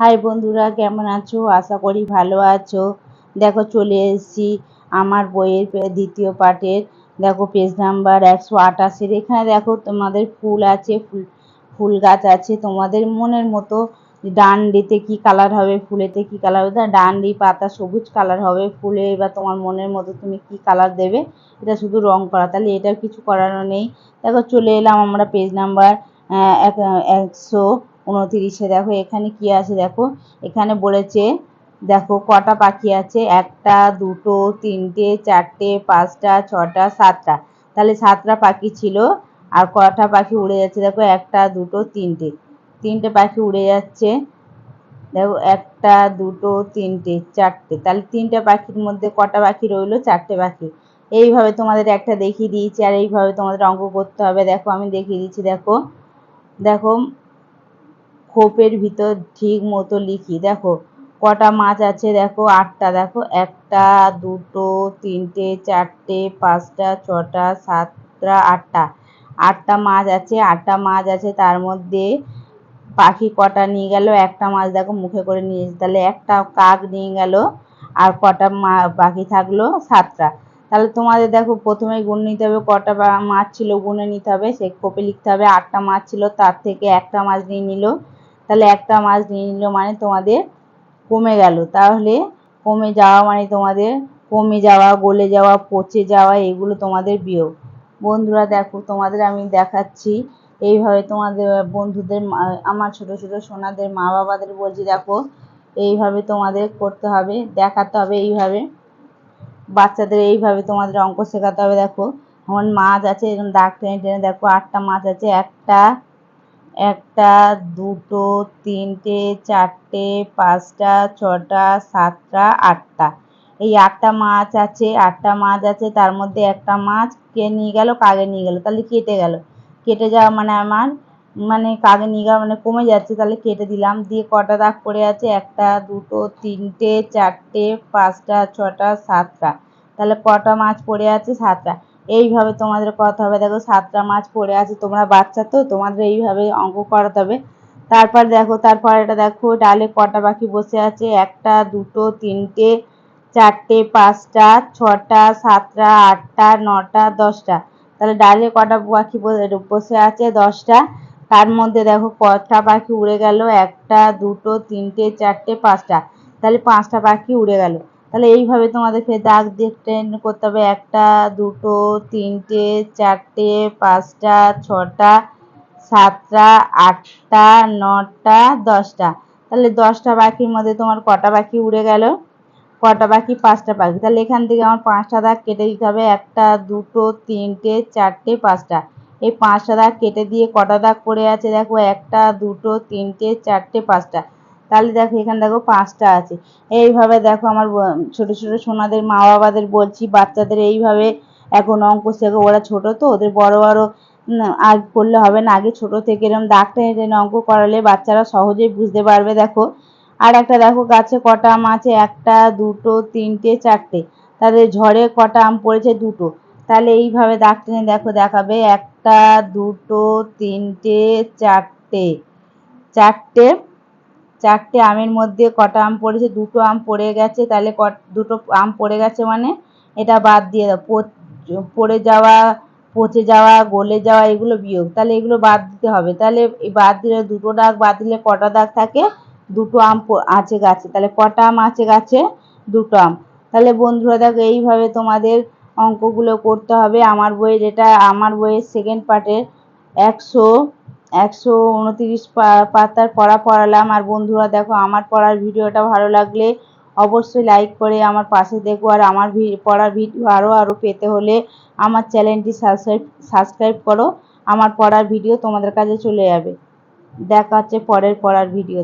High বন্ধুরা, কেমন আছো? আশা করি ভালো আছো। দেখো, চলে এসেছি আমার বইয়ের দ্বিতীয় পার্টের দেখো পেজ নাম্বার একশো আটাশের। এখানে দেখো, তোমাদের ফুল আছে, ফুল ফুল গাছ আছে। তোমাদের মনের মতো ডান্ডিতে কি কালার হবে, ফুলেতে কি কালার হবে? ডান্ডি, পাতা সবুজ কালার হবে ফুলে এবার তোমার মনের মতো তুমি কি কালার দেবে? এটা শুধু রং করা। তাহলে এটা কিছু করানো নেই। দেখো, চলে এলাম আমরা পেজ নাম্বার একশো উনতিরিশে, দেখো এখানে কি আছে, দেখো। এখানে বলেছে, দেখো কটা পাখি আছে, একটা, দুটো, তিনটে, চারটে, পাঁচটা, ছটা, সাতটা। তাহলে সাতটা পাখি ছিল, আর কটা পাখি উড়ে যাচ্ছে, দেখো একটা, দুটো, তিনটে। তিনটে পাখি উড়ে যাচ্ছে, দেখো একটা, দুটো, তিনটে, চারটে। তাহলে তিনটে পাখির মধ্যে কটা পাখি রইল? চারটে পাখি। এইভাবে তোমাদের একটা দেখিয়ে দিয়েছি, আর এইভাবে তোমাদের অঙ্ক করতে হবে। দেখো, আমি দেখিয়ে দিচ্ছি, দেখো। দেখো খোপের ভিতর ঠিক মতো লিখি। দেখো, কটা মাছ আছে দেখো, আটটা। দেখো, একটা, দুটো, তিনটে, চারটে, পাঁচটা, ছটা, সাতটা, আটটা। আটটা মাছ আছে, আটটা মাছ আছে, তার মধ্যে পাখি কটা নিয়ে গেল, একটা মাছ দেখো মুখে করে নিয়ে তাহলে একটা কাক নিয়ে গেল, আর কটা মা বাকি থাকল সাতটা। তাহলে তোমাদের দেখো, প্রথমে গুণ নিতে হবে, কটা মাছ ছিল, গুনে নিতে হবে, সে কোপে লিখতে হবে, আটটা মাছ ছিল, তার থেকে একটা মাছ নিয়ে নিল তাহলে একটা মাছ নিয়ে নিল মানে তোমাদের কমে গেল। তাহলে কমে যাওয়া মানে তোমাদের কমে যাওয়া, গলে যাওয়া, পচে যাওয়া এগুলো তোমাদের বিয়োগ। বন্ধুরা দেখো, তোমাদের আমি দেখাচ্ছি। এইভাবে তোমাদের বন্ধুদের আমার ছোট ছোট সোনাদের মা বাবাদের বলছি দেখো, এইভাবে তোমাদের করতে হবে, দেখাতে হবে এইভাবে। বাচ্চাদের এইভাবে তোমাদের অঙ্ক শেখাতে হবে দেখো। আমার মাছ আছে, এরকম দাগ টেনে টেনে দেখো, আটটা মাছ আছে, একটা একটা, দুটো, তিনটে, চারটে, পাঁচটা, ছটা, সাতটা, আটটা। এই আটটা মাছ আছে, আটটা মাছ আছে, তার মধ্যে একটা মাছ কে নিয়ে গেল কাগে নিয়ে গেল? তাহলে কেটে গেল। কেটে যাওয়া মানে আমার মানে কাগে নিয়ে যাওয়া মানে কমে যাচ্ছে, তাহলে কেটে দিলাম। দিয়ে কটা দাগ পড়ে আছে? একটা, দুটো, তিনটে, চারটে, পাঁচটা, ছটা, সাতটা। তাহলে কটা মাছ পড়ে আছে? সাতটা। এইভাবে তোমাদের কথা হবে। দেখো সাতটা মাছ পড়ে আছে, তোমরা বাচ্চা তো, তোমাদের এইভাবে অঙ্ক করাতে হবে। তারপর দেখো, তারপর এটা দেখো, ডালে কটা পাখি বসে আছে? একটা, দুটো, তিনটে, চারটে, পাঁচটা, ছটা, সাতটা, আটটা, নটা, দশটা। তাহলে ডালে কটা পাখি বসে আছে? দশটা। তার মধ্যে দেখো কটা পাখি উড়ে গেল? একটা, দুটো, তিনটে, চারটে, পাঁচটা। তাহলে পাঁচটা পাখি উড়ে গেল। তাহলে এইভাবে তোমাদেরকে দাগ দেখতে করতে হবে। একটা, দুটো, তিনটে, চারটে, পাঁচটা, ছটা, সাতটা, আটটা, নটা, দশটা। তাহলে দশটা পাখির মধ্যে তোমার কটা পাখি উড়ে গেল? কটা পাখি পাঁচটা পাখি তাহলে এখান থেকে আমার পাঁচটা দাগ কেটে দিতে হবে। একটা, দুটো, তিনটে, চারটে, পাঁচটা। এই পাঁচটা দাগ কেটে দিয়ে কটা দাগ পড়ে আছে? দেখো, একটা, দুটো, তিনটে, চারটে, পাঁচটা। তাহলে দেখো, এখানে দেখো পাঁচটা আছে। এইভাবে দেখো আমার ছোট ছোট সোনাদের মা বাবাদের বলছি, বাচ্চাদের এইভাবে এখন অঙ্ক শেখো। ওরা ছোট তো, ওদের বড় বড় আর করলে হবে না। আগে ছোট থেকে এরকম দাগ টেনে টেনে অঙ্ক করালে বাচ্চারা সহজেই বুঝতে পারবে, দেখো। আর একটা দেখো, গাছে কটা আম আছে? একটা, দুটো, তিনটে, চারটে। তাদের ঝড়ে কটা আম পড়েছে? দুটো। তাহলে এইভাবে দাগ টেনে দেখো, দেখাবে একটা, দুটো, তিনটে, চারটে। চারটে চারটে আমের মধ্যে কটা আম পড়েছে, দুটো আম পড়ে গেছে, তাহলে দুটো আম পড়ে গেছে মানে এটা বাদ দিয়ে দাও। পড়ে যাওয়া, পচে যাওয়া, গলে যাওয়া, এগুলো বিয়োগ। তাহলে এগুলো বাদ দিতে হবে। তাহলে বাদ দিলে দুটো দাগ, বাদ দিলে কটা দাগ থাকে? দুটো আম আছে গাছে। তাহলে কটা আম আছে গাছে? দুটো আম। তাহলে বন্ধুরা দেখো, এইভাবে তোমাদের অঙ্কগুলো করতে হবে। আমার বইয়ের এটা আমার বইয়ের সেকেন্ড পার্টের একশো একশো উনতিরিশ পাতার পড়া পড়ালাম। আর বন্ধুরা, দেখো, আমার পড়ার ভিডিওটা ভালো লাগলে অবশ্যই লাইক করে আমার পাশে দেখো। আর আমার পড়ার ভিডিও আরও আরও পেতে হলে আমার চ্যানেলটি সাবস্ক্রাইব সাবস্ক্রাইব করো। আমার পড়ার ভিডিও তোমাদের কাছে চলে যাবে। দেখা হচ্ছে পরের পড়ার ভিডিও